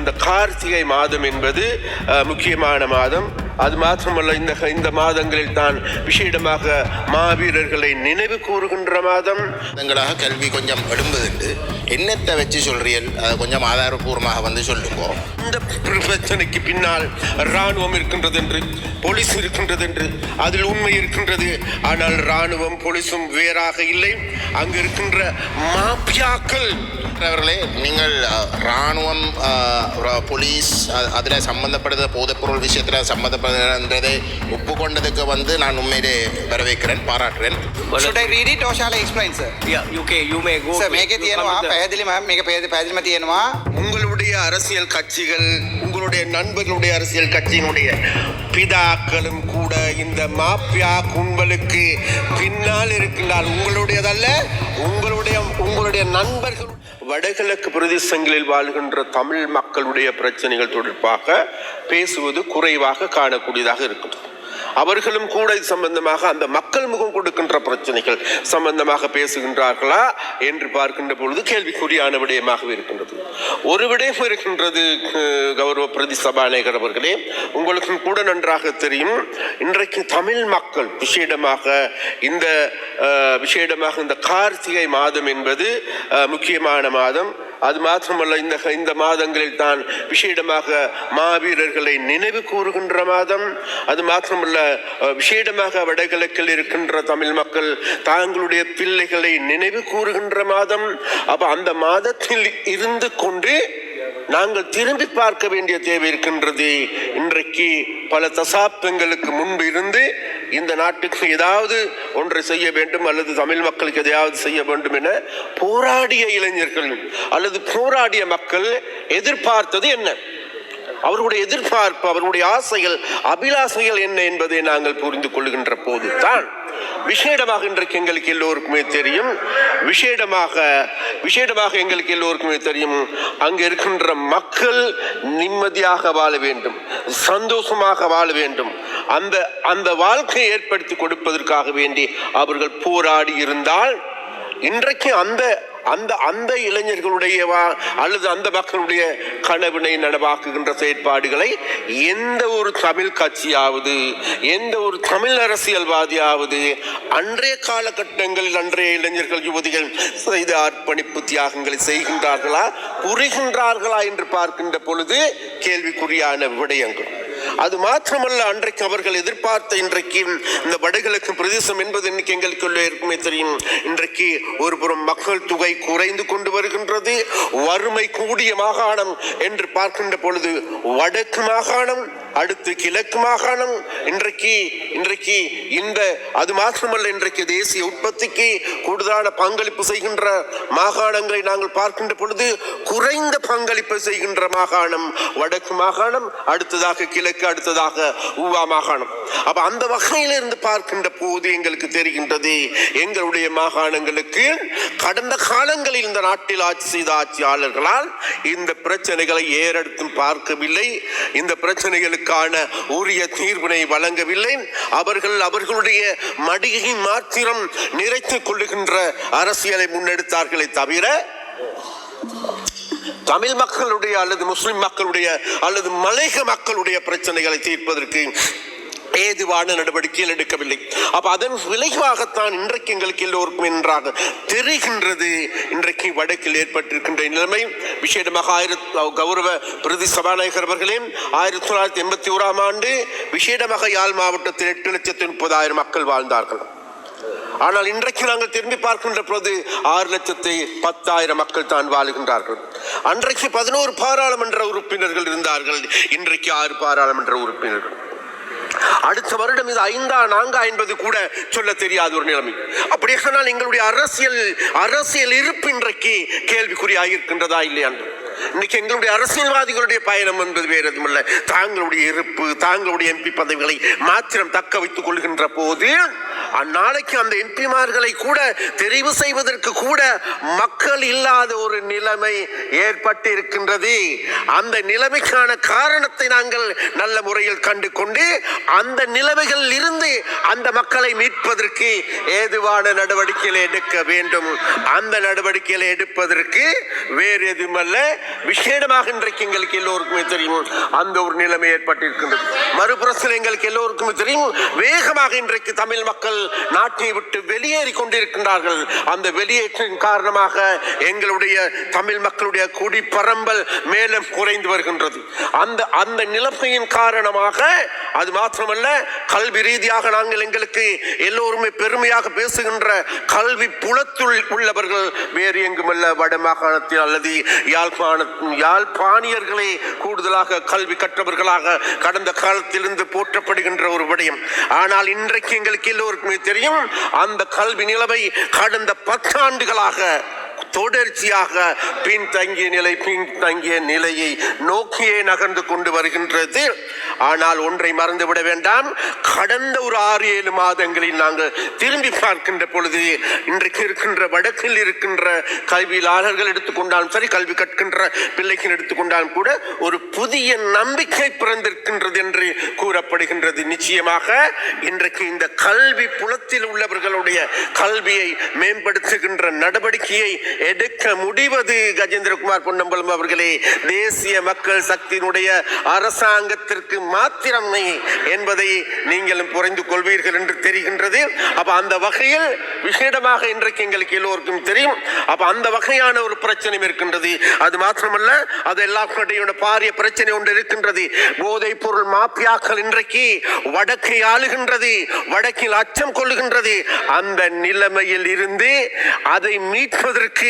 இந்த கார்த்திகை மாதம் என்பது முக்கியமான மாதம். அது மாத்திரமல்ல இந்த இந்த மாதங்களில் தான் விசேடமாக மாவீரர்களை நினைவு கூறுகின்ற மாதம். எங்களாக கல்வி கொஞ்சம் எழும்புதுண்டு என்னத்தை வச்சு சொல்றீர்கள்? அதை கொஞ்சம் ஆதாரபூர்வமாக வந்து சொல்லுங்க. இந்த பிரச்சனைக்கு பின்னால் இராணுவம் இருக்கின்றது என்று போலீஸ் இருக்கின்றது என்று அதில் உண்மை இருக்கின்றது. ஆனால் இராணுவம் போலீஸும் வேறாக இல்லை. அங்கு இருக்கின்ற மாபியாக்கள் மற்றவர்களே நீங்கள் ராணுவம் போலீஸ் அதில் சம்மந்தப்படுற போதைப்பொருள் விஷயத்தில் சம்மந்தப்படுறதை ஒப்புக்கொண்டதுக்கு வந்து நான் உண்மையிலே வரவேற்கிறேன் பாராட்டுறேன் Should I read it or shall I explain, sir? Yeah, you can. You may go. Sir, மேகே உங்களுடைய அரசியல் கட்சிகள் உங்களுடைய நண்பர்களுடைய அரசியல் கட்சியினுடைய பிதாக்களும் கூட இந்த மாப்பியா கும்பலுக்கு பின்னால் இருக்கின்றால் உங்களுடையதல்ல உங்களுடைய உங்களுடைய நண்பர்கள் வடகிழக்கு பிரதேசங்களில் வாழ்கின்ற தமிழ் மக்களுடைய பிரச்சனைகள் தொடர்பாக பேசுவது குறைவாக காணக்கூடியதாக இருக்கும். அவர்களும் கூட இது சம்பந்தமாக அந்த மக்கள் முகம் கொடுக்கின்ற பிரச்சனைகள் சம்பந்தமாக பேசுகின்றார்களா என்று பார்க்கின்ற பொழுது கேள்விக்குறியான விடயமாகவே இருக்கின்றது. ஒரு விடயம் இருக்கின்றது கௌரவ பிரதி சபாநாயகர் அவர்களே உங்களுக்கும் கூட நன்றாக தெரியும் இன்றைக்கு தமிழ் மக்கள் விசேடமாக இந்த விசேடமாக இந்த கார்த்திகை மாதம் என்பது முக்கியமான மாதம். அது மாத்திரமல்ல இந்த இந்த மாதங்களில் தான் விசேடமாக மாவீரர்களை நினைவு கூறுகின்ற மாதம். அது மாத்திரமல்ல விசேடமாக வடகிழக்கில் இருக்கின்ற தமிழ் மக்கள் தாங்களுடைய பிள்ளைகளை நினைவு கூறுகின்ற மாதம். அப்ப அந்த மாதத்தில் இருந்து கொண்டு நாங்கள் திரும்பி பார்க்க வேண்டிய தேவை இருக்கின்றது. இன்றைக்கு பல தசாப்தங்களுக்கு முன்பு இருந்து இந்த நாட்டுக்கு ஏதாவது ஒன்றை செய்ய வேண்டும் அல்லது தமிழ் மக்களுக்கு எதையாவது செய்ய வேண்டும் என போராடிய இளைஞர்கள் அல்லது போராடிய மக்கள் எதிர்பார்த்தது என்ன? அவர்களுடைய எதிர்பார்ப்பு அவர்களுடைய ஆசைகள் அபிலாசைகள் என்ன என்பதை நாங்கள் புரிந்து கொள்கின்ற போது தான் விசேடமாக இன்றைக்கு எங்களுக்கு எல்லோருக்குமே தெரியும். விசேடமாக விசேடமாக எங்களுக்கு எல்லோருக்குமே தெரியும். அங்கு இருக்கின்ற மக்கள் நிம்மதியாக வாழ வேண்டும் சந்தோஷமாக வாழ வேண்டும். அந்த அந்த வாழ்க்கையை ஏற்படுத்தி கொடுப்பதற்காக வேண்டி அவர்கள் போராடி இருந்தால் இன்றைக்கு அந்த அந்த அந்த இளைஞர்களுடைய வா- அல்லது அந்த மக்களுடைய கனவினை நனவாக்குகின்ற செயற்பாடுகளை எந்த ஒரு தமிழ் கட்சியாவது எந்த ஒரு தமிழ் அரசியல்வாதியாவது அன்றைய காலகட்டங்களில் அன்றைய இளைஞர்கள் யுவதிகள் செய்த அர்ப்பணிப்பு தியாகங்களை செய்கின்றார்களா புரிகின்றார்களா என்று பார்க்கின்ற பொழுது கேள்விக்குறியான விடயங்கள். அது மாத்திரமல்ல அன்றைக்கு அவர்கள் எதிர்பார்த்த இன்றைக்கு இந்த வடகிழக்கு பிரதேசம் என்பது இன்னைக்கு எங்களுக்கு இருக்குமே தெரியும். இன்றைக்கு ஒரு புறம் மக்கள் தொகை குறைந்து கொண்டு வருகின்றது வறுமை கூடிய மாகாணம் என்று பார்க்கின்ற பொழுது வடக்கு மாகாணம் அடுத்து கிழக்கு மாகாணம். இன்றைக்கு இன்றைக்கு இந்த அது மாத்திரமல்ல இன்றைக்கு தேசிய உற்பத்திக்கு கூடுதலான பங்களிப்பு செய்கின்ற மாகாணங்களை நாங்கள் பார்க்கின்ற பொழுது குறைந்த பங்களிப்பு செய்கின்ற மாகாணம் வடக்கு மாகாணம் அடுத்ததாக கிழக்கு அடுத்ததாக ஊவா மாகாணம். அப்ப அந்த வகையிலிருந்து பார்க்கின்ற போது எங்களுக்கு தெரிகின்றது எங்களுடைய மாகாணங்களுக்கு கடந்த காலங்களில் இந்த நாட்டில் ஆட்சி செய்த ஆட்சியாளர்களால் இந்த பிரச்சனைகளை ஏறெடுத்தும் பார்க்கவில்லை. இந்த பிரச்சனைகளுக்கு அவர்களுக்கான உரிய தீர்வினை வழங்கவில்லை. அவர்கள் அவர்களுடைய மடியை மாத்திரம் நிறைத்துக் கொள்ளுகின்ற அரசியலை முன்னெடுத்தார்களே தவிர தமிழ் மக்களுடைய அல்லது முஸ்லிம் மக்களுடைய அல்லது மலைக மக்களுடைய பிரச்சனைகளை தீர்ப்பதற்கு ஏதுவான நடவடிக்கைகள் எடுக்கவில்லை. அப்ப அதன் விளைவாகத்தான் இன்றைக்கு எங்களுக்கு எல்லோருக்கும் என்றாக தெரிகின்றது. இன்றைக்கு வடக்கில் ஏற்பட்டிருக்கின்ற நிலைமை. விசேடமாக ஆயிரத்தி கௌரவ பிரதி சபாநாயகர் அவர்களே ஆயிரத்தி தொள்ளாயிரத்தி எண்பத்தி ஓராம் ஆண்டு விசேடமாக யாழ் மாவட்டத்தில் எட்டு லட்சத்தி முப்பதாயிரம் மக்கள் வாழ்ந்தார்கள். ஆனால் இன்றைக்கு நாங்கள் திரும்பி பார்க்கின்ற பொழுது ஆறு லட்சத்தி பத்தாயிரம் மக்கள் தான் வாழுகின்றார்கள். அன்றைக்கு பதினோரு பாராளுமன்ற உறுப்பினர்கள் இருந்தார்கள். இன்றைக்கு ஆறு பாராளுமன்ற உறுப்பினர்கள். அடுத்த வருடம் இது ஐந்தா நான்கா என்பது கூட சொல்ல தெரியாத ஒரு நிலைமை. அப்படி சொன்னால் எங்களுடைய அரசியல் அரசியல் இருப்பு இன்றைக்கு கேள்விக்குறியாக இருக்கின்றதா இல்லையா இன்னைக்கு எங்களுடைய அரசியல்வாதிகளுடைய பயணம் என்பது வேறு எதுவுமில்லை தாங்களுடைய இருப்பு தாங்களுடைய எம்பி பதவிகளை மாத்திரம் தக்க வைத்துக் கொள்கின்ற போது அந்நாளைக்கு அந்த எம்பிமார்களை கூட தெரிவு செய்வதற்கு கூட மக்கள் இல்லாத ஒரு நிலைமை ஏற்பட்டு இருக்கின்றது அந்த நிலைமைக்கான காரணத்தை நாங்கள் நல்ல முறையில் கண்டு கொண்டு அந்த நிலைமைகள் இருந்து அந்த மக்களை மீட்பதற்கு ஏதுவான நடவடிக்கைகளை எடுக்க வேண்டும். அந்த நடவடிக்கைகளை எடுப்பதற்கு வேறு எதுவுமல்ல. விசேடமாக இன்றைக்கு எங்களுக்கு எல்லோருக்குமே தெரியும் அந்த ஒரு நிலைமை ஏற்பட்டிருக்கின்றது. மறுபுறத்தில் எங்களுக்கு எல்லோருக்குமே தெரியும் வேகமாக இன்றைக்கு தமிழ் மக்கள் நாட்டை விட்டு வெளியேறி கொண்டிருக்கின்றார்கள். அந்த வெளியேற்றின் காரணமாக எங்களுடைய தமிழ் மக்களுடைய குடிப்பரம்பல் மேலும் குறைந்து வருகின்றது. அந்த அந்த நிலைமையின் காரணமாக அது மாத்திரமல்ல கல்வி ரீதியாக நாங்கள் எங்களுக்கு எல்லோருமே பெருமையாக பேசுகின்ற கல்வி புலத்துள் உள்ளவர்கள் வேறு எங்குமல்ல வடமாகாணத்தில் அல்லது யாழ்ப்பாண யாழ்ப்பாணியர்களே கூடுதலாக கல்வி கற்றவர்களாக கடந்த காலத்திலிருந்து போற்றப்படுகின்ற ஒரு விடயம். ஆனால் இன்றைக்கு எங்களுக்கு எல்லோருக்கும் தெரியும் அந்த கல்வி நிலைமை கடந்த பத்தாண்டுகளாக தொடர்ச்சியாக பின்தங்கிய நிலை பின்தங்கிய நிலையை நோக்கியே நகர்ந்து கொண்டு வருகின்றது. ஆனால் ஒன்றை மறந்துவிட வேண்டாம். கடந்த ஒரு ஆறு ஏழு மாதங்களில் நாங்கள் திரும்பி பார்க்கின்ற பொழுது இன்றைக்கு இருக்கின்ற வடக்கில் இருக்கின்ற கல்வியாளர்கள் எடுத்துக்கொண்டாலும் சரி கல்வி கற்கின்ற பிள்ளைகள் எடுத்துக்கொண்டாலும் கூட ஒரு புதிய நம்பிக்கை பிறந்திருக்கின்றது என்று கூறப்படுகின்றது. நிச்சயமாக இன்றைக்கு இந்த கல்வி புலத்தில் உள்ளவர்களுடைய கல்வியை மேம்படுத்துகின்ற நடவடிக்கையை எடுக்க முடிவது கஜேந்திரகுமார் பொன்னம்பலம் அவர்களே. தேசிய மக்கள் சக்தியினுடைய அரசாங்கத்திற்கு மாத்திரமே என்பதை நீங்களும் புரிந்து கொள்வீர்கள் என்று தெரிகின்றது. அப்ப அந்த வகையில் விசேடமாக இன்றைக்கு எங்களுக்கு எல்லோருக்கும் தெரியும். அப்ப அந்த வகையான ஒரு பிரச்சனையும் இருக்கின்றது. அது மாத்திரமல்ல அது எல்லாருடைய பாரிய பிரச்சனை ஒன்று இருக்கின்றது. போதைப் பொருள் மாப்பியாக்கள் இன்றைக்கு வடக்கை ஆளுகின்றது வடக்கில் அச்சம் கொள்ளுகின்றது. அந்த நிலைமையில் இருந்து அதை மீட்பதற்கு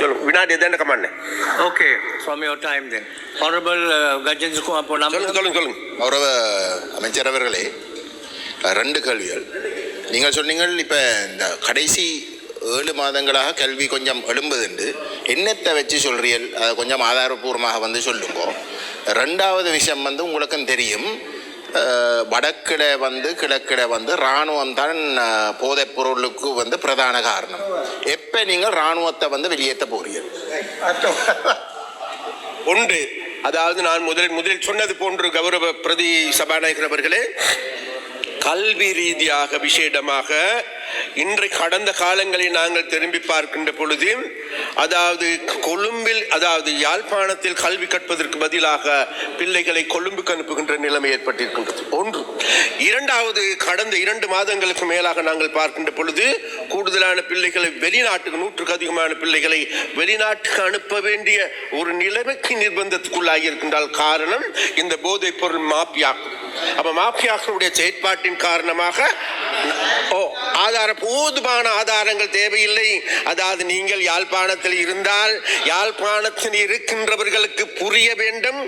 சொல்லு வினாடி எதான கமாண்ணே Okay, from your time then. Honorable uh, Gajendra Kumar Ponnam. சொல்லுங்க சொல்லுங்க சொல்லுங்க கௌரவ அமைச்சர் அவர்களே ரெண்டு கேள்விகள் நீங்கள் சொன்னீங்கள் இப்போ இந்த கடைசி ஏழு மாதங்களாக கல்வி கொஞ்சம் எழும்புதுண்டு என்னத்தை வச்சு சொல்றீர்கள் அதை கொஞ்சம் ஆதாரபூர்வமாக வந்து சொல்லுங்க. ரெண்டாவது விஷயம் வந்து உங்களுக்கும் தெரியும். வடக்கில் வடக்கிட வந்து கிழக்கிட வந்து இராணுவம் தான் போதைப் பொருளுக்கு வந்து பிரதான காரணம். எப்போ நீங்கள் இராணுவத்தை வந்து வெளியேற்ற போறீர்கள்? ஒன்று அதாவது நான் முதலில் முதலில் சொன்னது போன்று கௌரவ பிரதி சபாநாயகர் அவர்களே கல்வி ரீதியாக விசேடமாக இன்று கடந்த காலங்களில் நாங்கள் திரும்பி பார்க்கின்ற பொழுது அதாவது கொழும்பில் அதாவது யாழ்ப்பாணத்தில் கல்வி கற்பதற்கு பதிலாக பிள்ளைகளை கொழும்புக்கு அனுப்புகின்ற நிலைமை ஏற்பட்டிருக்கின்றது. ஒன்று. இரண்டாவது கடந்த இரண்டு மாதங்களுக்கு மேலாக நாங்கள் பார்க்கின்ற பொழுது கூடுதலான பிள்ளைகளை வெளிநாட்டுக்கு நூற்றுக்கு அதிகமான பிள்ளைகளை வெளிநாட்டுக்கு அனுப்ப வேண்டிய ஒரு நிலைமைக்கு நிர்பந்தத்துக்குள்ளாகி இருக்கின்றால் காரணம் இந்த போதைப் பொருள் மாப்பியாக்கள் அப்ப மாப்பியாக்களுடைய செயற்பாட்டின் காரணமாக ஓ ஆதார போதுமான ஆதாரங்கள் தேவையில்லை. அதாவது நீங்கள் யாழ்ப்பாணத்தில் இருந்தால் யாழ்ப்பாணத்தில் இருக்கின்றவர்களுக்கு புரிய வேண்டும்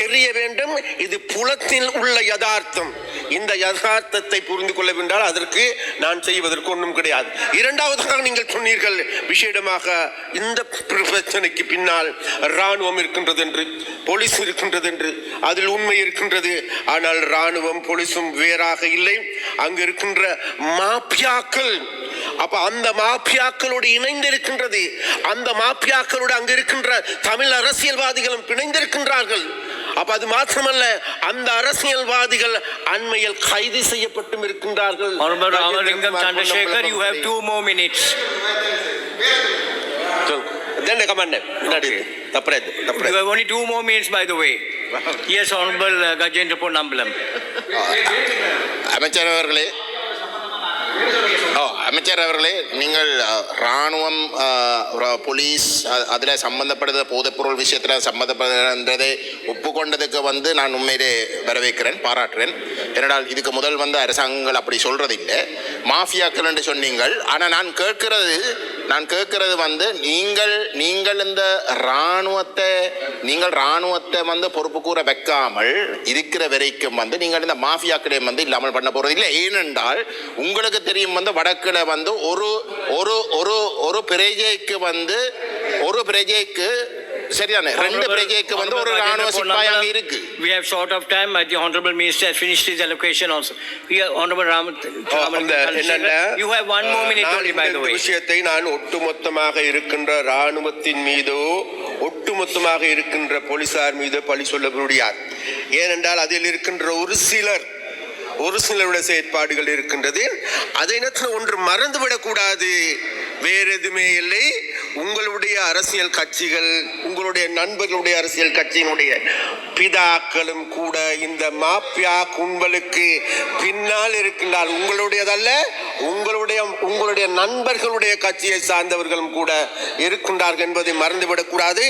தெரிய வேண்டும். இது புலத்தில் உள்ள யதார்த்தம். இந்த யதார்த்தத்தை புரிந்து கொள்ள வேண்டால் அதற்கு நான் செய்வதற்கு ஒன்றும் கிடையாது. இரண்டாவதாக நீங்கள் சொன்னீர்கள் விசேடமாக இந்த பிரச்சனைக்கு பின்னால் இராணுவம் இருக்கின்றது என்று போலீஸ் இருக்கின்றது என்று அதில் உண்மை இருக்கின்றது. ஆனால் இராணுவம் போலீஸும் வேறாக இல்லை. அங்கு இருக்கின்ற மாப்பியாக்கள் அப்ப அந்த மாப்பியாக்களோடு இணைந்திருக்கின்றது அந்த மாப்பியாக்களோடு அங்கு இருக்கின்ற தமிழ் அரசியல்வாதிகளும் பிணைந்திருக்கின்றார்கள். அப்ப அது மாத்திரமல்ல அந்த அரசியல்வாதிகள் அண்மையில் கைது செய்யப்பட்டும் இருக்கின்றார்கள். Honorable Ramalingam Chandrasekhar, you have two more minutes. தென்ன கமாண்ட தப்பரேது You தப்பரேது have only two more minutes, by the way. Yes, Honorable uh, Gajendra. அமைச்சர் அவர்களே Oh, அமைச்சர் அவர்களே நீங்கள் uh, இராணுவம் uh, போலீஸ் அதில் சம்மந்தப்படுற போதைப்பொருள் விஷயத்தில் சம்மந்தப்படுறதை ஒப்புக்கொண்டதுக்கு வந்து நான் உண்மையிலே வரவேற்கிறேன் பாராட்டுறேன். ஏனென்றால் இதுக்கு முதல் வந்து அரசாங்கங்கள் அப்படி சொல்றதில்லை. மாஃபியாக்கள் என்று சொன்னீங்கள். ஆனால் நான் கேட்கிறது நான் கேட்கறது வந்து நீங்கள் நீங்கள் இந்த இராணுவத்தை நீங்கள் இராணுவத்தை வந்து பொறுப்பு கூற வைக்காமல் இருக்கிற வரைக்கும் வந்து நீங்கள் இந்த மாஃபியாக்களையும் வந்து இல்லாமல் பண்ண போறது இல்லை. ஏனென்றால் உங்களுக்கு தெரியும் வந்து வடக்கில் வந்து ஒரு ஒரு ஒரு ஒரு பிரஜைக்கு வந்து ஒரு பிரஜைக்கு சரிதானே ரெண்டு பிரஜைக்கு வந்து ஒரு ராணுவ சிப்பாய் அங்க இருக்கு We have short of time, but the Honorable Minister has finished his allocation also. Here, Honorable Ram. என்னென்ன You have one more minute நான் only, by the way. விஷயத்தை நான் ஒட்டுமொத்தமாக இருக்கின்ற ராணுவத்தின் மீதோ ஒட்டுமொத்தமாக இருக்கின்ற போலீசார் மீதோ பழி சொல்ல முடியாது ஏனென்றால் அதில் இருக்கின்ற ஒரு சிலர் ஒரு சிலருடைய செயற்பாடுகள் இருக்கின்றது அதை நேரத்தில் ஒன்று மறந்துவிடக் கூடாது வேற எதுவுமே இல்லை. உங்களுடைய அரசியல் கட்சிகள் உங்களுடைய நண்பர்களுடைய அரசியல் கட்சியினுடைய பிதாக்களும் கூட இந்த மாப்பியா கும்பலுக்கு பின்னால் இருக்கின்றால் உங்களுடையதல்ல உங்களுடைய உங்களுடைய நண்பர்களுடைய கட்சியை சார்ந்தவர்களும் கூட இருக்கின்றார்கள் என்பதை மறந்துவிடக்கூடாது